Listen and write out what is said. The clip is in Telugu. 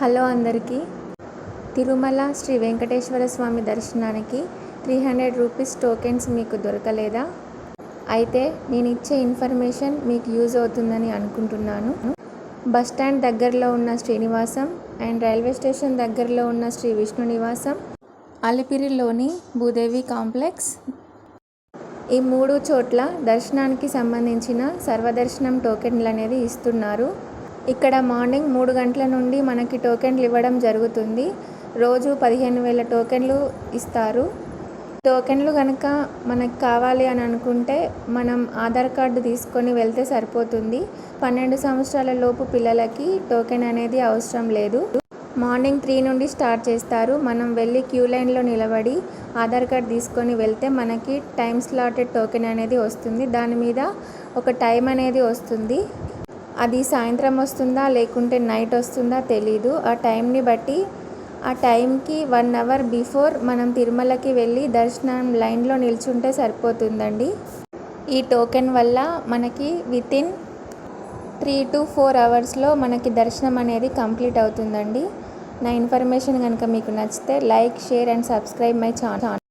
హలో అందరికీ. తిరుమల శ్రీ వెంకటేశ్వర స్వామి దర్శనానికి త్రీ హండ్రెడ్ రూపీస్ టోకెన్స్ మీకు దొరకలేదా? అయితే నేను ఇచ్చే ఇన్ఫర్మేషన్ మీకు యూజ్ అవుతుందని అనుకుంటున్నాను. బస్ స్టాండ్ దగ్గరలో ఉన్న శ్రీనివాసం అండ్ రైల్వే స్టేషన్ దగ్గరలో ఉన్న శ్రీ విష్ణు నివాసం అలిపిరిలోని భూదేవి కాంప్లెక్స్. ఈ మూడు చోట్ల దర్శనానికి సంబంధించిన సర్వదర్శనం టోకెన్లు అనేది ఇస్తున్నారు. ఇక్కడ మార్నింగ్ మూడు గంటల నుండి మనకి టోకెన్లు ఇవ్వడం జరుగుతుంది. రోజు పదిహేను వేల టోకెన్లు ఇస్తారు. టోకెన్లు కనుక మనకు కావాలి అని అనుకుంటే మనం ఆధార్ కార్డు తీసుకొని వెళ్తే సరిపోతుంది. పన్నెండు సంవత్సరాల లోపు పిల్లలకి టోకెన్ అనేది అవసరం లేదు. మార్నింగ్ త్రీ నుండి స్టార్ట్ చేస్తారు. మనం వెళ్ళి క్యూ లైన్లో నిలబడి ఆధార్ కార్డ్ తీసుకొని వెళ్తే మనకి టైం స్లాటెడ్ టోకెన్ అనేది వస్తుంది. దాని మీద ఒక టైం అనేది వస్తుంది. అది సాయంత్రం వస్తుందా లేకుంటే నైట్ వస్తుందా తెలీదు. ఆ టైంని బట్టి ఆ టైంకి వన్ అవర్ బిఫోర్ మనం తిరుమలకి వెళ్ళి దర్శనం లైన్లో నిల్చుంటే సరిపోతుందండి. ఈ టోకెన్ వల్ల మనకి వితిన్ త్రీ టు ఫోర్ అవర్స్లో మనకి దర్శనం అనేది కంప్లీట్ అవుతుందండి. నా ఇన్ఫర్మేషన్ కనుక మీకు నచ్చితే like share and subscribe my channel.